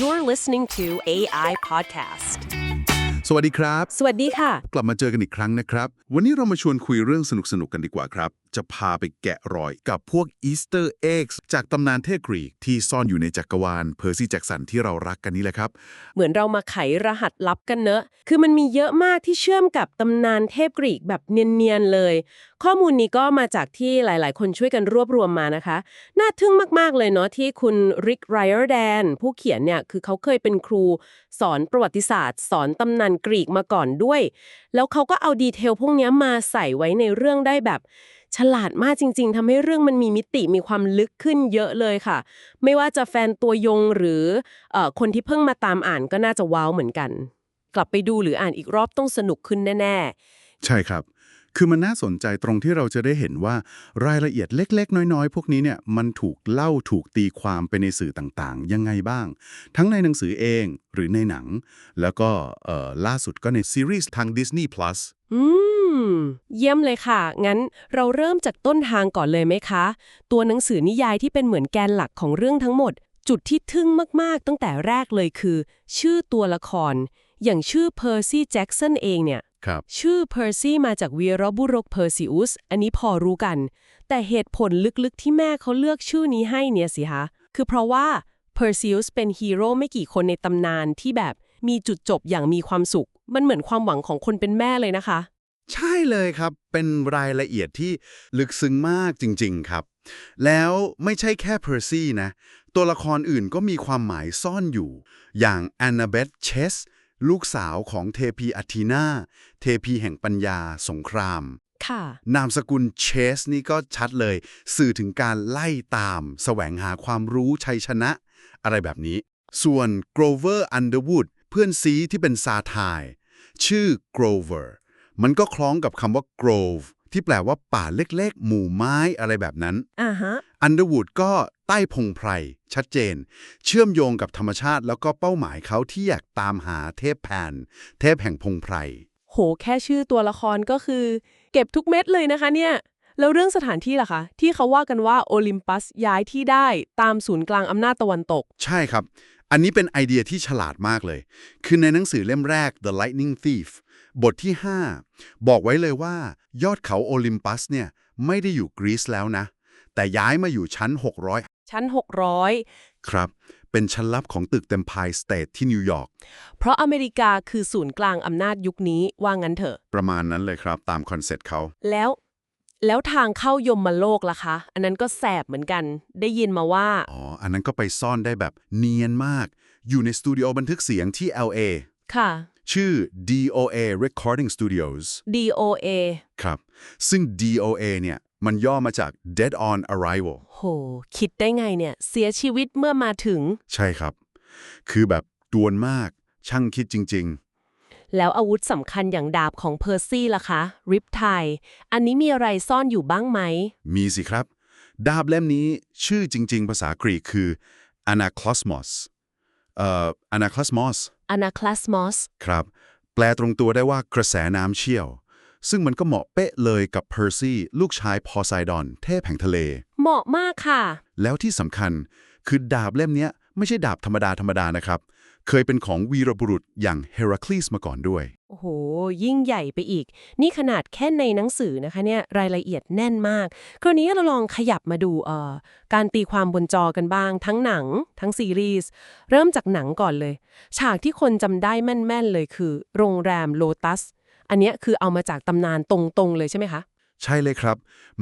You're listening to AI Podcast สวัสดีครับ สวัสดีค่ะ กลับมาเจอกันอีกครั้งนะครับ วันนี้เรามาชวนคุยเรื่องสนุกๆกันดีกว่าครับจะพาไปแกะรอยกับพวกอีสเตอร์เอ็กซ์จากตำนานเทพกรีกที่ซ่อนอยู่ในจักรวาลเพอร์ซี่แจ็กสันที่เรารักกันนี่แหละครับ เหมือนเรามาไขรหัสลับกันเนอะ คือมันมีเยอะมากที่เชื่อมกับตำนานเทพกรีกแบบเนียน ๆ เลย ข้อมูลนี้ก็มาจากที่หลาย ๆ คนช่วยกันรวบรวมมานะคะ น่าทึ่งมากๆเลยเนาะที่คุณริกไรเออร์แดนผู้เขียนเนี่ยคือเขาเคยเป็นครู สอนประวัติศาสตร์ สอนตำนานกรีกมาก่อนด้วย แล้วเขาก็เอาดีเทลพวกนี้มาใส่ไว้ในเรื่องได้แบบ ฉลาดมากจริง ๆทำให้เรื่องมันมีมิติมีความลึกขึ้นเยอะเลยค่ะ ไม่ว่าจะแฟนตัวยงหรือเอ่อคนที่เพิ่งมาตามอ่านก็น่าจะว้าวเหมือนกัน กลับไปดูหรืออ่านอีกรอบต้องสนุกขึ้นแน่ใช่ครับคือมันน่าสนใจตรงที่เราจะได้เห็นว่ารายละเอียดเล็ก ๆ น้อย ๆ พวกนี้เนี่ยมันถูกเล่าถูกตีความไปในสื่อต่างๆ ยังไงบ้าง ทั้งในหนังสือเองหรือในหนัง แล้วก็เอ่อล่าสุดก็ในซีรีส์ทาง Disney Plus ๆอืม เยี่ยมเลยค่ะ งั้นเราเริ่มจากต้นทางก่อนเลยไหมคะ ตัวหนังสือนิยายที่เป็นเหมือนแกนหลักของเรื่องทั้งหมด จุดที่ทึ่งมาก ๆ ตั้งแต่แรกเลยคือ ชื่อตัวละคร อย่างชื่อเพอร์ซี่แจ็กสันเองเนี่ย ครับชื่อเพอร์ซี่มาจากวีรบุรุษเพอร์ซิอุส อันนี้พอรู้กัน แต่เหตุผลลึก ๆ ที่แม่เขาเลือกชื่อนี้ให้เนี่ยสิคะ คือเพราะว่าเพอร์ซิอุสเป็นฮีโร่ไม่กี่คนในตำนานที่แบบมีจุดจบอย่างมีความสุข มันเหมือนความหวังของคนเป็นแม่เลยนะคะ ใช่เลยครับ เป็นรายละเอียดที่ลึกซึ้งมากจริง ๆ ครับ แล้วไม่ใช่แค่เพอร์ซี่นะ ตัวละครอื่นก็มีความหมายซ่อนอยู่ อย่างแอนนาเบธเชส ลูกสาวของเทพีอาทีนา เทพีแห่งปัญญาสงครามค่ะนามสกุลเชสนี่ก็ชัดเลย สื่อถึงการไล่ตามแสวงหาความรู้ชัยชนะ อะไรแบบนี้ ส่วน Grover Underwood เพื่อนซีที่เป็นซาทาย ชื่อ Grover มันก็คล้องกับคำว่า grove ที่แปลว่าป่าเล็กๆ หมู่ไม้อะไรแบบนั้น อ่าฮะ Underwood ก็ใต้พงไพร ชัดเจน เชื่อมโยงกับธรรมชาติแล้วก็เป้าหมายเขาที่อยากตามหาเทพแผนเทพแห่งพงไพร โห แค่ชื่อตัวละครก็คือ เก็บทุกเม็ดเลยนะคะเนี่ย แล้วเรื่องสถานที่ล่ะคะ ที่เขาว่ากันว่าโอลิมปัสย้ายที่ได้ตามศูนย์กลางอำนาจตะวันตก ใช่ครับ อันนี้เป็นไอเดียที่ฉลาดมากเลย คือในหนังสือเล่มแรก The Lightning Thief บทที่ 5 บอกไว้เลยว่า ยอดเขาโอลิมปัสเนี่ยไม่ได้อยู่กรีซแล้วนะ แต่ย้ายมาอยู่ชั้น 600 ชั้น 600 ครับ เป็นชั้นลับของตึกเต็มพายสเตทที่นิวยอร์ก เพราะอเมริกาคือศูนย์กลางอำนาจยุคนี้ว่างั้นเถอะ ประมาณนั้นเลยครับตามคอนเซ็ปต์เขา แล้ว แล้วทางเข้ายมโลกล่ะคะ อันนั้นก็แสบเหมือนกัน ได้ยินมาว่า อ๋อ อันนั้นก็ไปซ่อนได้แบบเนียนมาก อยู่ในสตูดิโอบันทึกเสียงที่ LA ค่ะ ชื่อ DOA Recording Studios DOA ครับ ซึ่ง DOA เนี่ย มันย่อมาจาก Dead on Arrival โห คิดได้ไงเนี่ย เสียชีวิตเมื่อมาถึง ใช่ครับ คือแบบดวนมาก ช่างคิดจริงแล้วอาวุธสำคัญอย่างดาบของเพอร์ซี่ล่ะคะริปไทอันนี้มีอะไรซ่อนอยู่บ้างไหมๆมีสิครับ ดาบเล่มนี้ชื่อจริง ๆ ภาษากรีกคือ Anakosmos เอ่อ Anakosmos อนาคลาสมอสครับ แปลตรงตัวได้ว่ากระแสน้ำเชี่ยว ซึ่งมันก็เหมาะเป๊ะเลยกับเพอร์ซี่ลูกชายพอไซดอน เทพแห่งทะเล เหมาะมากค่ะ แล้วที่สำคัญคือดาบเล่มเนี้ยไม่ใช่ดาบธรรมดาธรรมดานะครับ เคยเป็นของวีรบุรุษอย่างเฮราคลีสมาก่อนด้วย โอ้โห ยิ่งใหญ่ไปอีก นี่ขนาดแค่ในหนังสือนะคะเนี่ยรายละเอียดแน่นมาก คราวนี้เราลองขยับมาดูเอ่อการตีความบนจอกันบ้าง ทั้งหนัง ทั้งซีรีส์ เริ่มจากหนังก่อนเลย ฉากที่คนจำได้แม่นๆเลยคือ โรงแรมโลตัส อันนี้คือเอามาจากตำนานตรงๆเลยใช่ไหมคะ ใช่เลยครับ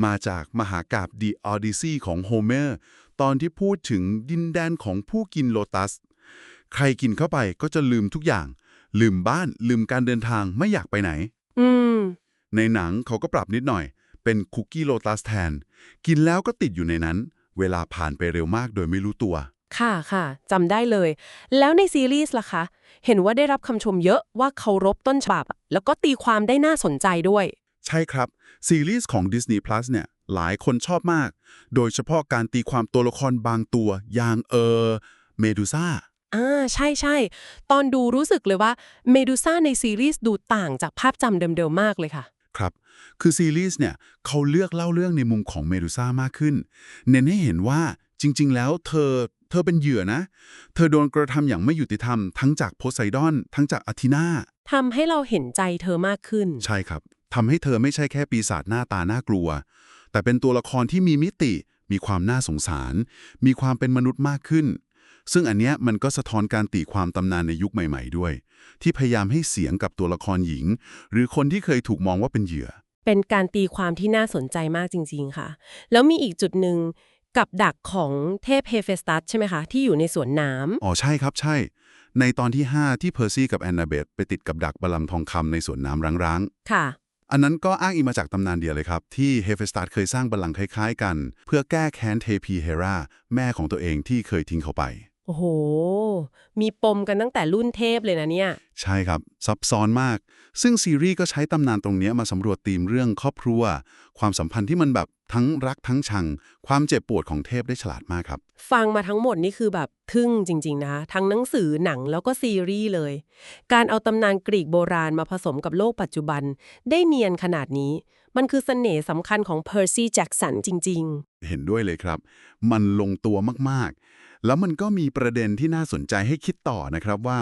มาจากมหากาบ The Odyssey ของโฮเมอร์ตอนที่พูดถึงดินแดนของผู้กินโลตัส ใครกินเข้าไปก็จะลืมทุกอย่าง ลืมบ้านลืมการเดินทางไม่อยากไปไหน อืม ในหนังเขาก็ปรับนิดหน่อย เป็นคุกกี้โลตัสแทน กินแล้วก็ติดอยู่ในนั้น เวลาผ่านไปเร็วมากโดยไม่รู้ตัว ค่ะค่ะจำได้เลย แล้วในซีรีส์ล่ะคะ เห็นว่าได้รับคำชมเยอะว่าเคารพต้นฉบับ แล้วก็ตีความได้น่าสนใจด้วย ใช่ครับ ซีรีส์ของ Disney Plus เนี่ย หลายคนชอบมาก โดยเฉพาะการตีความตัวละครบางตัวอย่างเออเมดูซ่า อ่าใช่ใช่ตอนดูรู้สึกเลยว่าเมดูซ่าในซีรีส์ดูต่างจากภาพจำเดิมๆมากเลยค่ะ ครับ คือซีรีส์เนี่ยเขาเลือกเล่าเรื่องในมุมของเมดูซ่ามากขึ้น เน้นให้เห็นว่าจริง ๆ แล้วเธอเธอเป็นเหยื่อนะ เธอโดนกระทำอย่างไม่ยุติธรรม ทั้งจากโพไซดอน ทั้งจากอาทินาทำให้เราเห็นใจเธอมากขึ้น ใช่ครับทำให้เธอไม่ใช่แค่ปีศาจหน้าตาน่ากลัว แต่เป็นตัวละครที่มีมิติ มีความน่าสงสาร มีความเป็นมนุษย์มากขึ้น ซึ่งอันเนี้ยมันก็สะท้อนการตีความตำนานในยุคใหม่ ๆด้วย ที่พยายามให้เสียงกับตัวละครหญิง หรือคนที่เคยถูกมองว่าเป็นเหยื่อ เป็นการตีความที่น่าสนใจมากจริง ๆ ค่ะ แล้วมีอีกจุดหนึ่งกับดักของเทพเฮเฟสตัสใช่ไหมคะ ที่อยู่ในสวนน้ำอ๋อใช่ครับใช่ ในตอนที่ 5 ที่เพอร์ซี่กับแอนนาเบธไปติดกับดักบาลัมทองคำในสวนน้ำร้างค่ะๆอันนั้นก็อ้างอิงมาจากตำนานเดียวเลยครับ ที่เฮเฟสตัสเคยสร้างบัลลังก์คล้ายๆกัน เพื่อแก้แค้นเทพีเฮราแม่ของตัวเองที่เคยทิ้งเขาไป โอ้โห มีปมกันตั้งแต่รุ่นเทพเลยนะเนี่ย ใช่ครับ ซับซ้อนมาก ซึ่งซีรีส์ก็ใช้ตำนานตรงเนี้ยมาสำรวจธีมเรื่องครอบครัว ความสัมพันธ์ที่มันแบบทั้งรักทั้งชัง ความเจ็บปวดของเทพได้ฉลาดมากครับ ฟังมาทั้งหมดนี่คือแบบทึ่งจริง ๆนะคะทั้งหนังสือหนังแล้วก็ซีรีส์เลย การเอาตำนานกรีกโบราณมาผสมกับโลกปัจจุบัน ได้เนียนขนาดนี้ มันคือเสน่ห์สำคัญของเพอร์ซี่แจ็กสันจริงเห็นด้วยเลยครับ มันลงตัวมากๆ แล้วมันก็มีประเด็นที่น่าสนใจให้คิดต่อนะครับว่า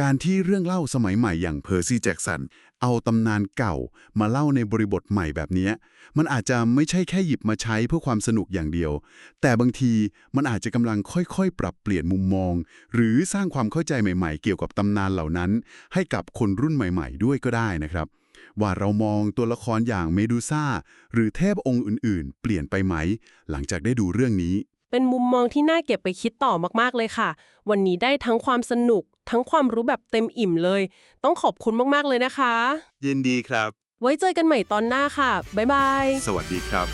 การที่เรื่องเล่าสมัยใหม่อย่างเพอร์ซี่แจ็กสันเอาตำนานเก่ามาเล่าในบริบทใหม่แบบนี้ มันอาจจะไม่ใช่แค่หยิบมาใช้เพื่อความสนุกอย่างเดียว แต่บางทีมันอาจจะกำลังค่อยๆ ปรับเปลี่ยนมุมมอง หรือสร้างความเข้าใจใหม่ๆ เกี่ยวกับตำนานเหล่านั้น ให้กับคนรุ่นใหม่ๆ ด้วยก็ได้นะครับ ว่าเรามองตัวละครอย่างเมดูซ่าหรือเทพองค์อื่นๆ เปลี่ยนไปไหม หลังจากได้ดูเรื่องนี้ เป็นมุมมองที่น่าเก็บไปคิดต่อมากๆเลยค่ะ วันนี้ได้ทั้งความสนุก ทั้งความรู้แบบเต็มอิ่มเลย ต้องขอบคุณมากๆเลยนะคะ ยินดีครับ ไว้เจอกันใหม่ตอนหน้าค่ะ บ๊ายบาย สวัสดีครับ